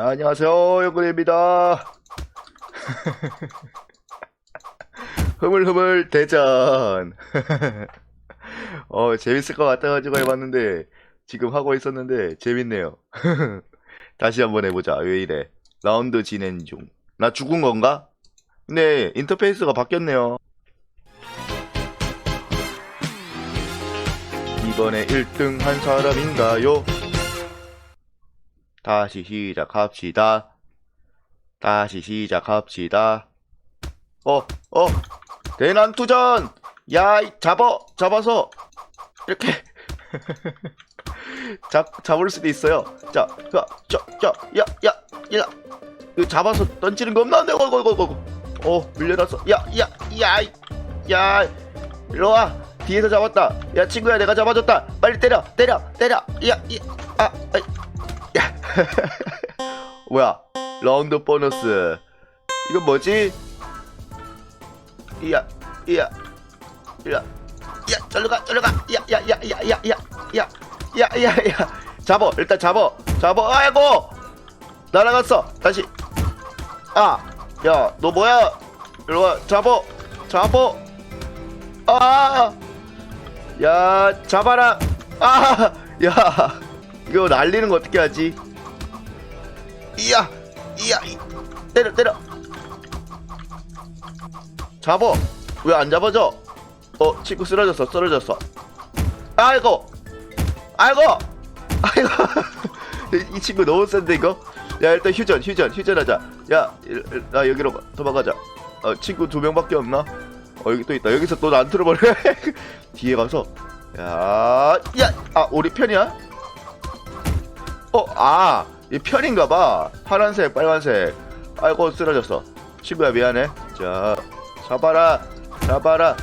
안녕하세요, 영근입니다. 흐물흐물 대전. 어, 재밌을 것 같아가지고 해봤는데, 지금 하고 있었는데, 재밌네요. 다시 한번 해보자. 왜 이래? 라운드 진행 중. 나 죽은 건가? 네, 인터페이스가 바뀌었네요. 이번에 1등 한 사람인가요? 다시 시작합시다. 다시 시작합시다. 어, 어, 대난투전! 야, 이 잡어, 잡아서, 이렇게, 잡, 잡을 수도 있어요. 자, 자, 자, 자, 야, 야, 야, 이거 잡아서 던지는 거 없나? 내가, 이거, 이거, 이거. 어, 밀려났어. 야, 야, 야, 이- 야, 일로 와. 뒤에서 잡았다. 야, 친구야, 내가 잡아줬다. 빨리 때려, 때려, 때려. 야, 야, 아, 아이. 야. 뭐야? 라운드 보너스. 이건 뭐지? 이야, 이야, 이야, 야, 절로 가, 절로 가. 야, 야, 야, 야, 야, 야, 야, 야, 야, 야. 잡어, 일단 잡어, 잡어. 아이고, 날아갔어. 다시. 아, 야, 너 뭐야? 일로 와, 잡어, 잡어. 아, 야, 잡아라. 아, 야, 이거 날리는 거 어떻게 하지? 이야, 이야, 이- 때려, 때려. 잡어. 왜 안 잡아져? 어, 친구 쓰러졌어, 쓰러졌어. 아이고, 아이고, 아이고. 이 친구 너무 센데 이거? 야, 일단 휴전, 휴전, 휴전하자. 야, 일- 일- 나 여기로 가- 도망가자. 어, 친구 두 명밖에 없나? 어, 여기 또 있다. 여기서 또 안 틀어버려. 뒤에 가서, 야, 야, 아, 우리 편이야? 어, 아, 이 편인가봐. 파란색, 빨간색. 아이고, 쓰러졌어. 친구야, 미안해. 자, 잡아라, 잡아라.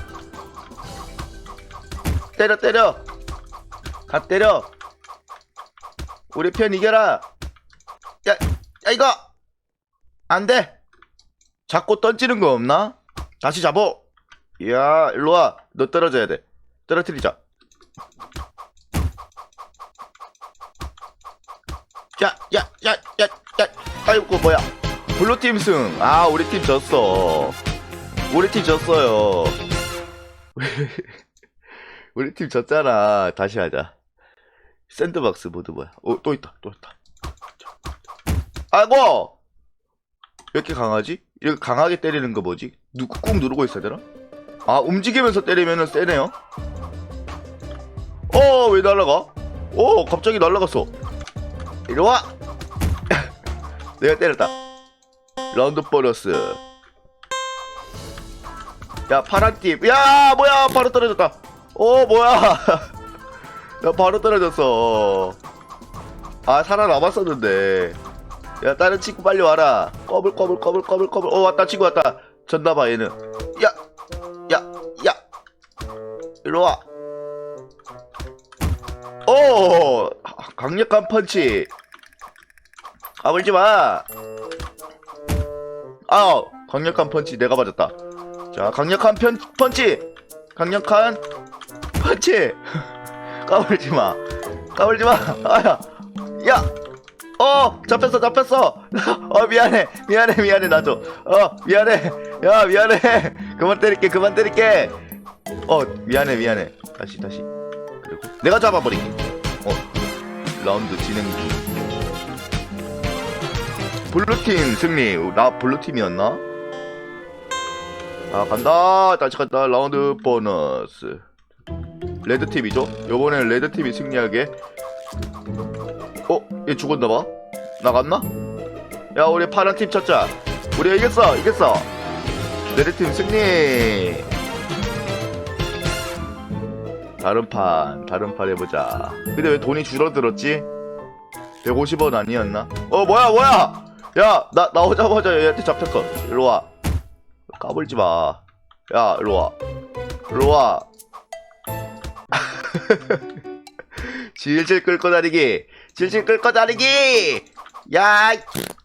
때려, 때려. 가 때려. 우리 편 이겨라. 야, 야, 이거! 안 돼! 자꾸 던지는 거 없나? 다시 잡어! 야, 일로 와. 너 떨어져야 돼. 떨어뜨리자. 야, 야, 야, 야, 야. 아이고, 뭐야. 블루팀 승. 아, 우리 팀 졌어. 우리 팀 졌어요. 우리 팀 졌잖아. 다시 하자. 샌드박스 모드 뭐야? 어, 또 있다. 또 있다. 아이고! 왜 이렇게 강하지? 이렇게 강하게 때리는 거 뭐지? 누, 꾹 누르고 있어야 되나? 아, 움직이면서 때리면은 세네요. 어, 왜 날라가? 어, 갑자기 날라갔어. 이리 와! 내가 때렸다. 라운드 보너스. 야, 파란 팀. 야, 뭐야, 바로 떨어졌다. 어, 뭐야. 나 바로 떨어졌어. 아, 살아남았었는데. 야, 다른 친구 빨리 와라. 꺼불, 꺼불, 꺼불, 꺼불, 꺼불. 어, 왔다, 친구 왔다. 졌나봐, 얘는. 야, 야, 야. 일로 와. 오, 강력한 펀치. 까불지 마. 아우, 강력한 펀치 내가 맞았다. 자, 강력한 편, 펀치. 강력한 펀치. 까불지 마. 까불지 마. 아야. 야. 어, 잡혔어, 잡혔어. 어, 미안해. 미안해, 미안해, 나도. 어, 미안해. 야, 미안해. 그만 때릴게, 그만 때릴게. 어, 미안해, 미안해. 다시, 다시. 그리고 내가 잡아버릴게. 어, 라운드 진행 중. 블루팀 승리. 나 블루팀이었나? 아, 간다. 다시 간다. 라운드 보너스. 레드팀이죠? 요번엔 레드팀이 승리하게. 어? 얘 죽었나봐? 나갔나? 야, 우리 파란팀 찾자. 우리 이겼어, 이겼어. 레드팀 승리. 다른 판, 다른 판 해보자. 근데 왜 돈이 줄어들었지? 150원 아니었나? 어, 뭐야, 뭐야! 야, 나, 나오자마자 얘한테 잡혔어. 일로 와. 까불지 마. 야, 일로 와. 일로 와. 질질 끌고 다니기. 질질 끌고 다니기. 야, 이-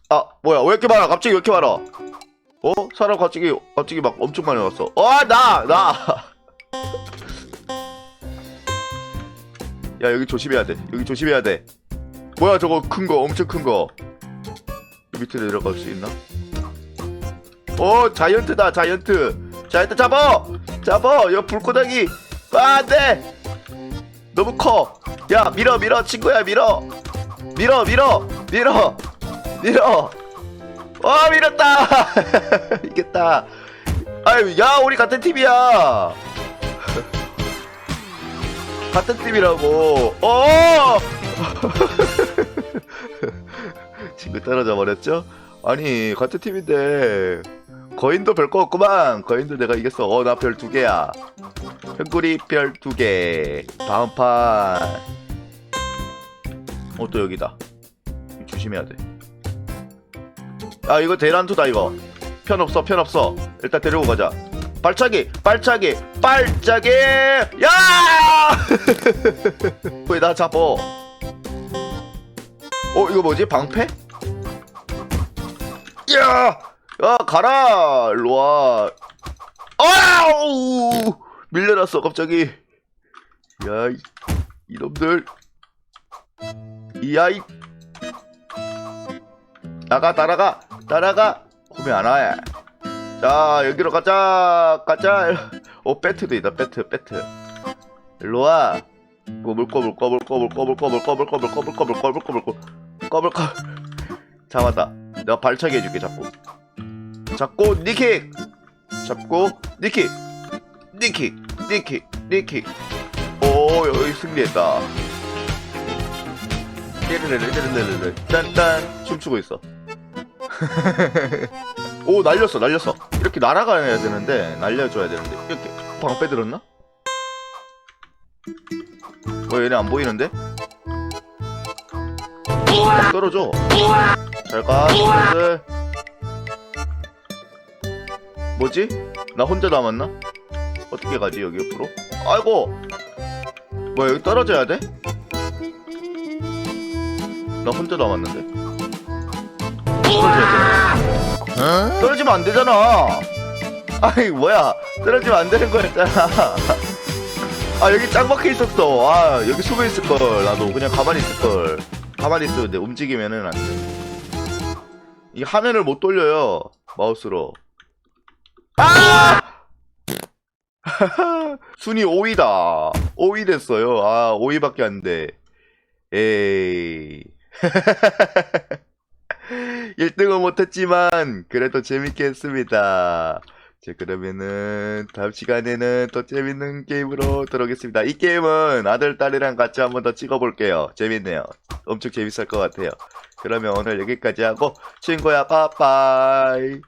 아, 뭐야, 왜 이렇게 많아? 갑자기 왜 이렇게 많아? 어? 사람 갑자기, 갑자기 막 엄청 많이 왔어. 어, 나, 나. 야, 여기 조심해야 돼. 여기 조심해야 돼. 뭐야, 저거 큰 거, 엄청 큰 거. 밑으로 내려갈 수 있나? 오 자이언트다 자이언트. 자이언트 잡아! 잡아! 이거 불고덩이 아 안돼! 너무 커야 밀어 밀어 친구야 밀어. 밀어 밀어 밀어 밀어. 와 밀었다. 이겼다. 아유 야 우리 같은 팀이야 같은 팀이라고. 어! 친구 떨어져 버렸죠? 아니 같은 팀인데 거인도 별 거 없구만. 거인도 내가 이겼어. 어 나 별 두 개야. 현구리 별 두 개. 다음 판 어 또 여기다. 조심해야 돼 아 이거 대란투다 이거. 편 없어 편 없어. 일단 데리고 가자 발차기 발차기 발차기 야 왜 나 잡어 어 이거 뭐지 방패 야! 야, 가라! 일로와. 아우! 밀려났어, 갑자기. 야, 이, 이놈들. 이야, 이. 나가, 따라가, 따라가. 오면 안 와. 자, 여기로 가자, 가자. 오, 배트도 있다, 배트, 배트. 일로와. 꼬불, 꼬불, 꼬불, 꼬불, 꼬불, 꼬불, 꼬불, 꼬불, 꼬불, 꼬불, 꼬불, 꼬불, 꼬불, 꼬불. 잡았다. 내가 발차기 해줄게 잡고 잡고 니킥 잡고 니킥 니킥 니킥 니킥 오 여기 승리했다 띠르르르르르르 딴딴 춤추고 있어 오 날렸어 날렸어 이렇게 날아가야 되는데 날려줘야 되는데 이렇게 방패 들었나? 왜 얘네 안 보이는데? 떨어져 잘가 친구들 뭐지? 나 혼자 남았나? 어떻게 가지 여기 옆으로? 아이고 뭐야 여기 떨어져야 돼? 나 혼자 남았는데 떨어져야 돼 떨어지면 안 되잖아. 아이 뭐야. 떨어지면 안 되는 거였잖아. 아 여기 짱 박혀 있었어. 아 여기 숨어 있을 걸. 나도 그냥 가만히 있을 걸. 가만히 있어도 돼. 움직이면은 안 돼. 이 화면을 못 돌려요 마우스로. 아! 순위 5위다. 5위 됐어요. 아 5위밖에 안 돼. 에이 1등은 못했지만 그래도 재밌게 했습니다. 자 그러면은 다음 시간에는 또 재밌는 게임으로 들어오겠습니다. 이 게임은 아들 딸이랑 같이 한번 더 찍어볼게요. 재밌네요. 엄청 재밌을 것 같아요. 그러면 오늘 여기까지 하고 친구야 빠빠이